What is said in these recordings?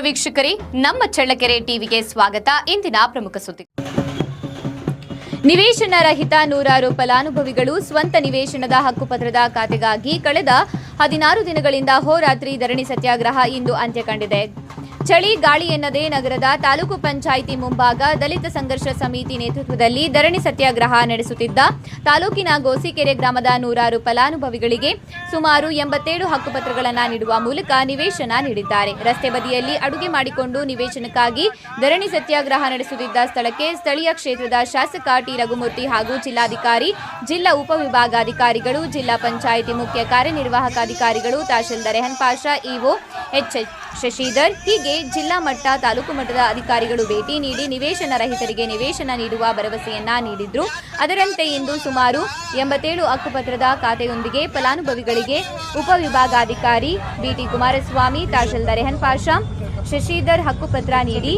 ವೀಕ್ಷಕರೇ, ನಮ್ಮ ಚಳ್ಳಕೆರೆ ಟಿವಿಗೆ ಸ್ವಾಗತ. ಇಂದಿನ ಪ್ರಮುಖ ಸುದ್ದಿ. ನಿವೇಶನ ರಹಿತ ನೂರಾರು ಫಲಾನುಭವಿಗಳು ಸ್ವಂತ ನಿವೇಶನದ ಹಕ್ಕುಪತ್ರದ ಖಾತೆಗಾಗಿ ಕಳೆದ ಹದಿನಾರು ದಿನಗಳಿಂದ ಹೋರಾತ್ರಿ ಧರಣಿ ಸತ್ಯಾಗ್ರಹ ಇಂದು ಅಂತ್ಯ ಕಂಡಿದೆ ಚಳಿ ಗಾಳಿ ಎನ್ನದೇ ನಗರದ ತಾಲೂಕು ಪಂಚಾಯಿತಿ ಮುಂಭಾಗ ದಲಿತ ಸಂಘರ್ಷ ಸಮಿತಿ ನೇತೃತ್ವದಲ್ಲಿ ಧರಣಿ ಸತ್ಯಾಗ್ರಹ ನಡೆಸುತ್ತಿದ್ದ ತಾಲೂಕಿನ ಗೋಸಿಕೆರೆ ಗ್ರಾಮದ ನೂರಾರು ಫಲಾನುಭವಿಗಳಿಗೆ ಸುಮಾರು ಎಂಬತ್ತೇಳು ಹಕ್ಕುಪತ್ರಗಳನ್ನು ನೀಡುವ ಮೂಲಕ ನಿವೇಶನ ನೀಡಿದ್ದಾರೆ. ರಸ್ತೆ ಬದಿಯಲ್ಲಿ ಅಡುಗೆ ಮಾಡಿಕೊಂಡು ನಿವೇಶನಕ್ಕಾಗಿ ಧರಣಿ ಸತ್ಯಾಗ್ರಹ ನಡೆಸುತ್ತಿದ್ದ ಸ್ಥಳಕ್ಕೆ ಸ್ಥಳೀಯ ಕ್ಷೇತ್ರದ ಶಾಸಕ ಟಿ. ರಘುಮೂರ್ತಿ ಹಾಗೂ ಜಿಲ್ಲಾಧಿಕಾರಿ, ಜಿಲ್ಲಾ ಉಪವಿಭಾಗಾಧಿಕಾರಿಗಳು, ಜಿಲ್ಲಾ ಪಂಚಾಯಿತಿ ಮುಖ್ಯ ಕಾರ್ಯನಿರ್ವಾಹಕ ಅಧಿಕಾರಿಗಳು, ತಹಶೀಲ್ದಾರ್ ರೆಹನ್ ಪಾಷಾ, ಇಒ ಎಚ್ ಶಶಿಧರ್. ಹೀಗೆ ಜಿಲ್ಲಾ ಮಟ್ಟ, ತಾಲೂಕು ಮಟ್ಟದ ಅಧಿಕಾರಿಗಳು ಭೇಟಿ ನೀಡಿ ನಿವೇಶನ ರಹಿತರಿಗೆ ನಿವೇಶನ ನೀಡುವ ಭರವಸೆಯನ್ನ ನೀಡಿದ್ರು. ಅದರಂತೆ ಇಂದು ಸುಮಾರು ಎಂಬತ್ತೇಳು ಹಕ್ಕುಪತ್ರದ ಖಾತೆಯೊಂದಿಗೆ ಫಲಾನುಭವಿಗಳಿಗೆ ಉಪವಿಭಾಗಾಧಿಕಾರಿ ಬಿಟಿ ಕುಮಾರಸ್ವಾಮಿ, ತಹಶೀಲ್ದಾರ್ ರೆಹನ್ ಪಾಷಾ, ಶಶಿಧರ್ ಹಕ್ಕುಪತ್ರ ನೀಡಿ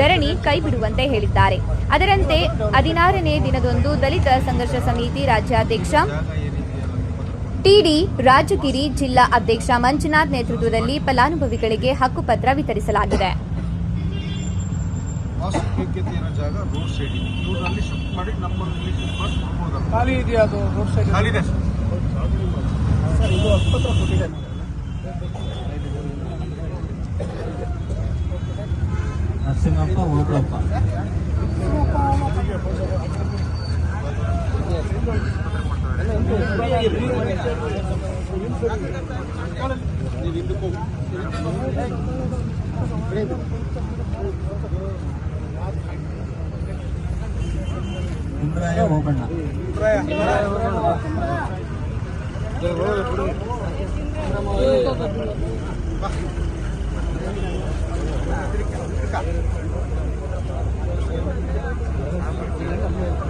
ಧರಣಿ ಕೈಬಿಡುವಂತೆ ಹೇಳಿದ್ದಾರೆ. ಅದರಂತೆ ಹದಿನಾರನೇ ದಿನದೊಂದು ದಲಿತ ಸಂಘರ್ಷ ಸಮಿತಿ ರಾಜ್ಯಾಧ್ಯಕ್ಷ ಟಿಡಿ ರಾಜಗಿರಿ ಜಿಲ್ಲಾ ಅಧ್ಯಕ್ಷ ಮಂಜುನಾಥ್ ನೇತೃತ್ವದಲ್ಲಿ ಫಲಾನುಭವಿಗಳಿಗೆ ಹಕ್ಕುಪತ್ರ ವಿತರಿಸಲಾಗಿದೆ. ನರಸಿಂಹಪ್ಪ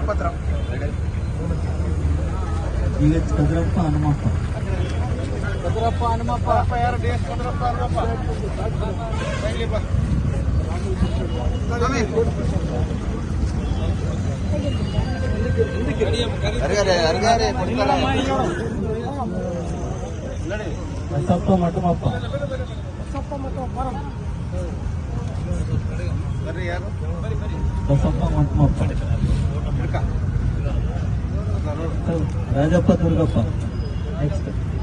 Patra. ನೀವು ಹಿಂದಕ್ಕೆ ಹೋಗಿ ಕುಂಡ್ರಾಯ ಓಬಣ್ಣ ಪತ್ರ ಜಿ ಎಚ್ ಕದ್ರಪ್ಪ ಹನುಮಪ್ಪ ಭದ್ರಪ್ಪ ಹನುಮಪ್ಪ ಯಾರು ಡಿ ಎಸ್ ಭದ್ರಪ್ಪ ಅಲ್ವಪ್ಪ ಇಲ್ಲಿ ಬಾ ಸ್ವಾಮಿ. ಬಸಪ್ಪ ಮಠಮಪ್ಪ ಬರ್ರಿ ಯಾರು ಬಸಪ್ಪ ಮಠಮಪ್ಪ राजप्पा दुर्गप्पा नेक्स्ट